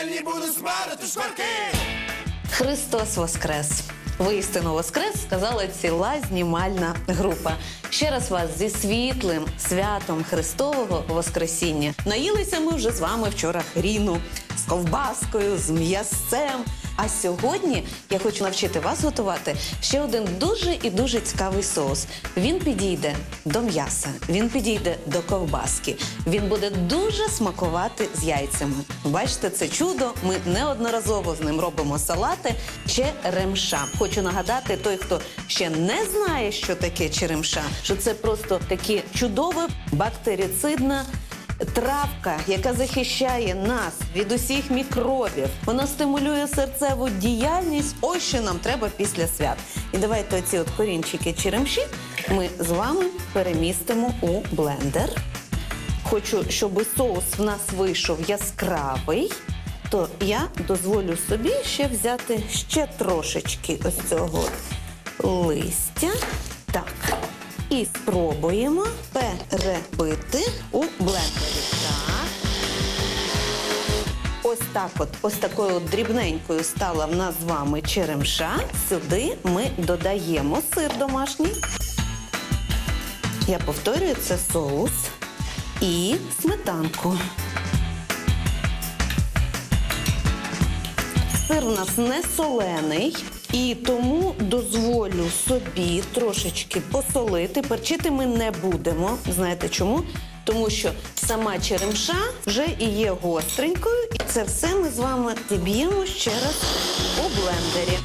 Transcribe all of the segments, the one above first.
пательні буду смарити шкварки. Христос Воскрес! Воістину Воскрес сказала ціла знімальна група. Ще раз вас зі світлим святом Христового Воскресіння. Наїлися ми вже з вами вчора хріну ковбаскою, з м'ясцем. А сьогодні я хочу навчити вас готувати ще один дуже і дуже цікавий соус. Він підійде до м'яса, він підійде до ковбаски. Він буде дуже смакувати з яйцями. Бачите, це чудо. Ми неодноразово з ним робимо салати черемша. Хочу нагадати, той, хто ще не знає, що таке черемша, що це просто таке чудове бактерицидна Травка, яка захищає нас від усіх мікробів, вона стимулює серцеву діяльність. Ось що нам треба після свят. І давайте оці от корінчики черемші ми з вами перемістимо у блендер. Хочу, щоб соус в нас вийшов яскравий, то я дозволю собі ще взяти ще трошечки ось цього листя. Так. І спробуємо перебити у блендері. Так от, ось такою от дрібненькою стала в нас з вами черемша. Сюди ми додаємо сир домашній. Я повторюю, це соус і сметанку. Сир у нас не солений, і тому дозволю собі трошечки посолити. Перчити ми не будемо. Знаєте чому? Тому що сама черемша вже і є гостренькою, і це все ми з вами зіб'ємо ще раз у блендері.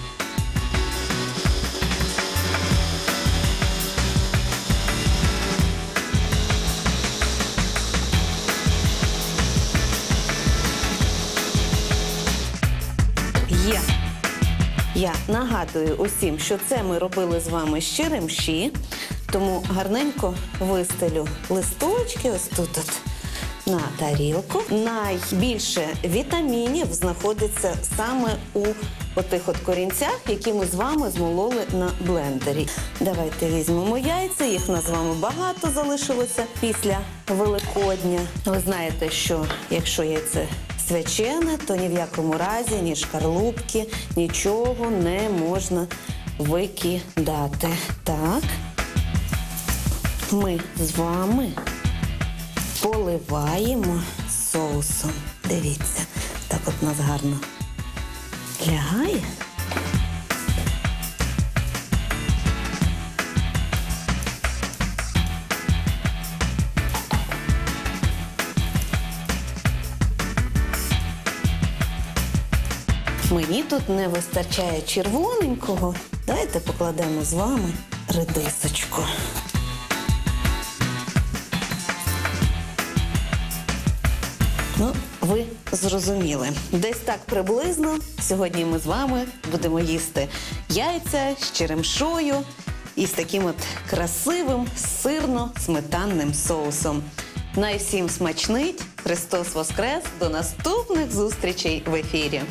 Є. Я нагадую усім, що це ми робили з вами з черемші, тому гарненько вистелю листочки ось тут от на тарілку. Найбільше вітамінів знаходиться саме у отих от корінцях, які ми з вами змололи на блендері. Давайте візьмемо яйця, їх нас з вами багато залишилося після Великодня. Ви знаєте, що якщо яйце свячене, то ні в якому разі ні шкарлупки, нічого не можна викидати. Так, ми з вами поливаємо соусом. Дивіться, так от у нас гарно лягає. Мені тут не вистачає червоненького. Давайте покладемо з вами редисочку. Ну, ви зрозуміли. Десь так приблизно сьогодні ми з вами будемо їсти яйця з черемшою і з таким от красивим сирно-сметанним соусом. Най всім смачнить! Христос Воскрес! До наступних зустрічей в ефірі!